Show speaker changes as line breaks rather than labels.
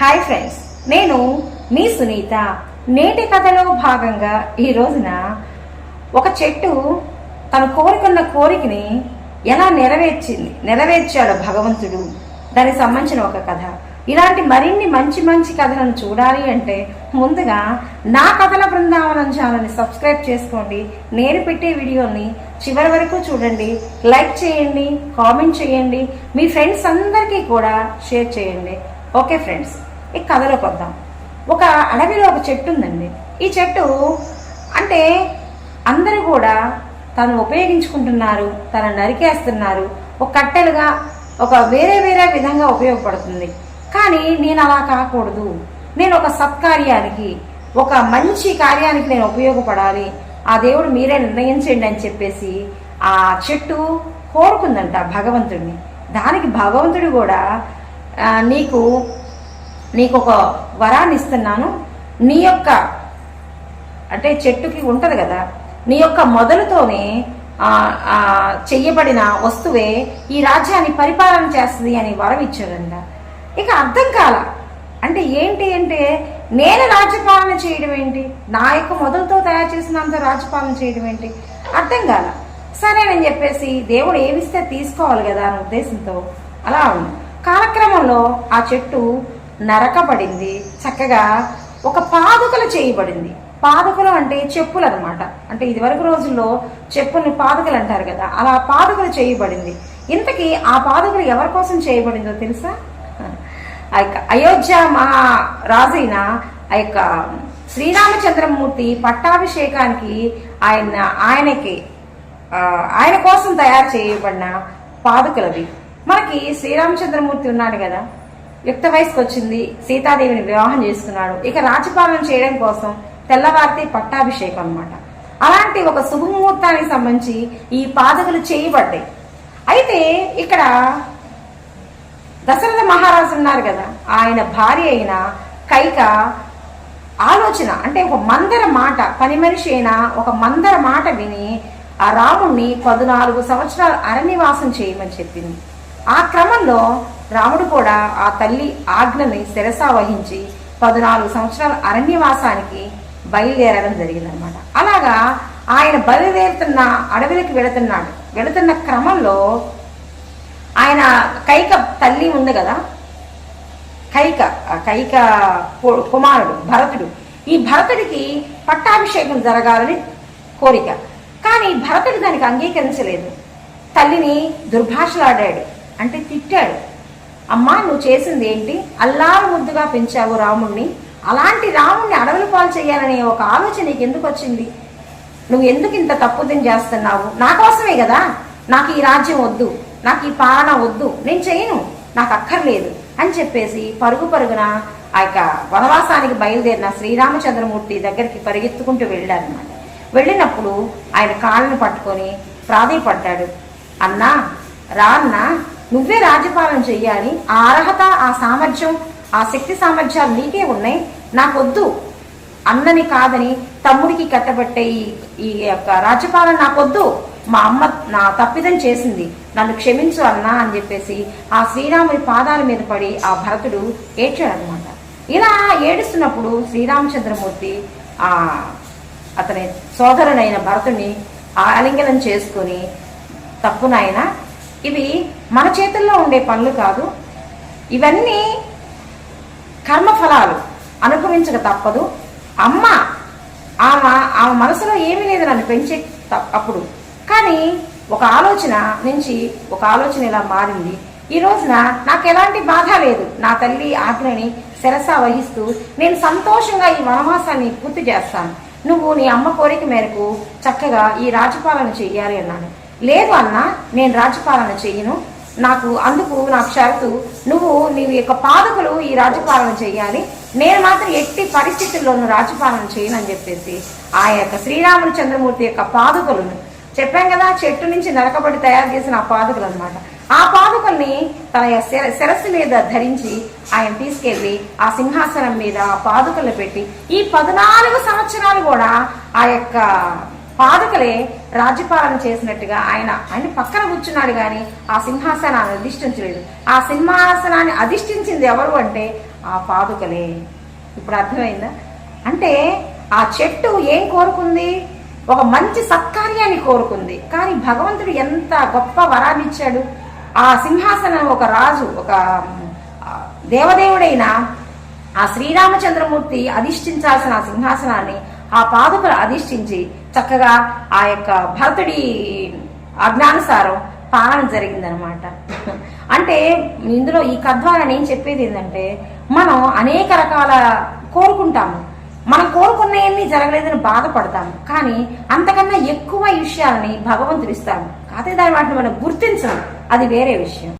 Hi friends నేను మీ సునీత. నేటి కథలో భాగంగా ఈ రోజున ఒక చెట్టు తను కోరుకున్న కోరికని ఎలా నెరవేర్చింది నెరవేర్చాడు భగవంతుడు. దానికి సంబంధించిన ఒక కథ. ఇలాంటి మరిన్ని మంచి మంచి కథలను చూడాలి అంటే ముందుగా నా కథల బృందావనం ఛానల్ని సబ్స్క్రైబ్ చేసుకోండి. నేను పెట్టే వీడియోని చివరి వరకు చూడండి. లైక్ చేయండి కామెంట్ చేయండి. మీ ఫ్రెండ్స్ అందరికీ కూడా షేర్ చేయండి. Okay friends. ఈ కథలోకి వద్దాం ఒక అడవిలో ఒక చెట్టు ఉందండి. ఈ చెట్టు అంటే అందరూ కూడా తను ఉపయోగించుకుంటున్నారు తను నరికేస్తున్నారు ఒక కట్టెలుగా ఒక వేరే వేరే విధంగా ఉపయోగపడుతుంది. కానీ నేను అలా కాకూడదు. నేను ఒక సత్కార్యానికి ఒక మంచి కార్యానికి నేను ఉపయోగపడాలి. ఆ దేవుడు మీరే నిర్ణయించండి అని చెప్పేసి ఆ చెట్టు కోరుకుందంట భగవంతుడిని. దానికి భగవంతుడు కూడా నీకు నీకు ఒక వరాన్ని ఇస్తున్నాను. నీ యొక్క అంటే చెట్టుకి ఉంటుంది కదా నీ యొక్క మొదలుతోనే చెయ్యబడిన వస్తువే ఈ రాజ్యాన్ని పరిపాలన చేస్తుంది అని వరం ఇచ్చాడంట. ఇక అర్థం కాల. అంటే ఏంటి అంటే నేను రాజ్యపాలన చేయడం ఏంటి? నా యొక్క మొదలుతో తయారు చేసినంత రాజ్యపాలన చేయడం ఏంటి? అర్థం కాల. సరేనని చెప్పేసి దేవుడు ఏమిస్తే తీసుకోవాలి కదా అనే ఉద్దేశంతో అలా ఉంది. కాలక్రమంలో ఆ చెట్టు నరకబడింది. చక్కగా ఒక పాదుకలు చేయబడింది. పాదుకలు అంటే చెప్పులు అనమాట అంటే ఇదివరకు రోజుల్లో చెప్పుల్ని పాదుకలు అంటారు కదా అలా పాదుకలు చేయబడింది. ఇంతకీ ఆ పాదుకలు ఎవరి కోసం చేయబడిందో తెలుసా? ఆ యొక్క అయోధ్య మహా రాజైన ఆ యొక్క శ్రీరామచంద్రమూర్తి పట్టాభిషేకానికి ఆయన ఆయనకి ఆయన కోసం తయారు చేయబడిన పాదుకలవి. మనకి శ్రీరామచంద్రమూర్తి ఉన్నాడు కదా యుక్త వయసుకు వచ్చింది. సీతాదేవిని వివాహం చేసుకున్నాడు. ఇక రాజపాలన చేయడం కోసం తెల్లవారితే పట్టాభిషేకం అనమాట అలాంటి ఒక శుభముహూర్తానికి సంబంధించి ఈ పాదకులు చేయబడ్డాయి. అయితే ఇక్కడ దశరథ మహారాజు ఉన్నారు కదా. ఆయన భార్య అయిన కైక ఆలోచన అంటే ఒక మందర మాట పని మనిషి అయినా ఒక మందర మాట విని ఆ రాముణ్ణి పద్నాలుగు సంవత్సరాలు అరణ్యవాసం చేయమని చెప్పింది. ఆ క్రమంలో రాముడు కూడా ఆ తల్లి ఆజ్ఞని శిరసా వహించి పద్నాలుగు సంవత్సరాల అరణ్యవాసానికి బయలుదేరడం జరిగిందనమాట అలాగా ఆయన బయలుదేరుతున్న అడవికి వెళుతున్నాడు. వెళుతున్న క్రమంలో ఆయన కైక తల్లి ఉంది కదా? కైక కైక కుమారుడు భరతుడు. ఈ భరతుడికి పట్టాభిషేకం జరగాలని కోరిక. కానీ భరతుడు దానికి అంగీకరించలేదు. తల్లిని దుర్భాషలాడాడు. అంటే తిట్టాడు. అమ్మా నువ్వు చేసింది ఏంటి? అల్లారు ముద్దుగా పెంచావు రాముణ్ణి. అలాంటి రాముణ్ణి అడవుల పాలు చేయాలనే ఒక ఆలోచన నీకు ఎందుకు వచ్చింది? నువ్వు ఎందుకు ఇంత తప్పుదిని చేస్తున్నావు? నా కోసమే కదా. నాకు ఈ రాజ్యం వద్దు. నాకు ఈ పాలన వద్దు. నేను చేయను. నాకు అక్కర్లేదు అని చెప్పేసి పరుగు పరుగున ఆ యొక్క వనవాసానికి బయలుదేరిన శ్రీరామచంద్రమూర్తి దగ్గరికి పరిగెత్తుకుంటూ వెళ్ళాడనమాట వెళ్ళినప్పుడు ఆయన కాళ్ళను పట్టుకొని ప్రాధేయపడ్డాడు. అన్నా రా అన్నా. నువ్వే రాజ్యపాలన చెయ్యాలి. ఆ అర్హత ఆ సామర్థ్యం ఆ శక్తి సామర్థ్యాలు నీకే ఉన్నాయి. నాకొద్దు. అన్నని కాదని తమ్ముడికి కట్టబట్టే ఈ ఈ యొక్క రాజ్యపాలన నాకొద్దు. మా అమ్మ నా తప్పిదం చేసింది. నన్ను క్షమించు అన్నా అని చెప్పేసి ఆ శ్రీరాముడి పాదాల మీద పడి ఆ భరతుడు ఏడ్చాడనమాట ఇలా ఏడుస్తున్నప్పుడు శ్రీరామచంద్రమూర్తి ఆ అతని సోదరుడైన భరతుడిని ఆలింగనం చేసుకొని తప్పునైనా ఇవి మన చేతుల్లో ఉండే పనులు కాదు. ఇవన్నీ కర్మఫలాలు. అనుభవించక తప్పదు. అమ్మ ఆమె ఆమె మనసులో ఏమీ లేదు నన్ను పెంచే అప్పుడు. కానీ ఒక ఆలోచన నుంచి ఒక ఆలోచన ఇలా మారింది. ఈ రోజున నాకు ఎలాంటి బాధ లేదు. నా తల్లి ఆజ్ఞని శిరస వహిస్తూ నేను సంతోషంగా ఈ వనవాసాన్ని పూర్తి చేస్తాను. నువ్వు నీ అమ్మ కోరిక మేరకు చక్కగా ఈ రాజపాలన చెయ్యాలి అన్నాను. లేదు అన్న నేను రాజ్యపాలన చెయ్యను. నాకు అందుకు నాకు షరతు నువ్వు నీ యొక్క పాదకులు ఈ రాజ్యపాలన చేయాలి నేను మాత్రం ఎట్టి పరిస్థితుల్లోనూ చేయను అని చెప్పేసి ఆ యొక్క శ్రీరాముడు చంద్రమూర్తి యొక్క పాదుకలను చెప్పాం కదా చెట్టు నుంచి నరకబడి తయారు చేసిన ఆ పాదుకలు అనమాట ఆ పాదుకల్ని తన యొక్క శిరస్సు మీద ధరించి ఆయన తీసుకెళ్ళి ఆ సింహాసనం మీద ఆ పాదుకలు పెట్టి ఈ పద్నాలుగు సంవత్సరాలు కూడా ఆ యొక్క పాదుకలే రాజ్యపాలన చేసినట్టుగా ఆయన ఆయన పక్కన కూర్చున్నాడు కానీ ఆ సింహాసనాన్ని అధిష్ఠించలేదు. ఆ సింహాసనాన్ని అధిష్ఠించింది ఎవరు అంటే ఆ పాదుకలే. ఇప్పుడు అర్థమైందా? అంటే ఆ చెట్టు ఏం కోరుకుంది? ఒక మంచి సత్కార్యాన్ని కోరుకుంది. కానీ భగవంతుడు ఎంత గొప్ప వరాన్ని ఇచ్చాడు? ఆ సింహాసనం ఒక రాజు ఒక దేవదేవుడైన ఆ శ్రీరామచంద్రమూర్తి అధిష్ఠించాల్సిన ఆ సింహాసనాన్ని ఆ పాదుకలు అధిష్ఠించి చక్కగా ఆ యొక్క భరతుడి అజ్ఞానుసారం పాలన జరిగిందనమాట అంటే ఇందులో ఈ కథ ద్వారా నేను చెప్పేది ఏంటంటే మనం అనేక రకాల కోరుకుంటాము. మనం కోరుకున్నవన్నీ జరగలేదని బాధపడతాము. కానీ అంతకన్నా ఎక్కువ విషయాలని భగవంతుడు ఇస్తాము కాకపోతే దాని వాటిని మనం గుర్తించం అది వేరే విషయం.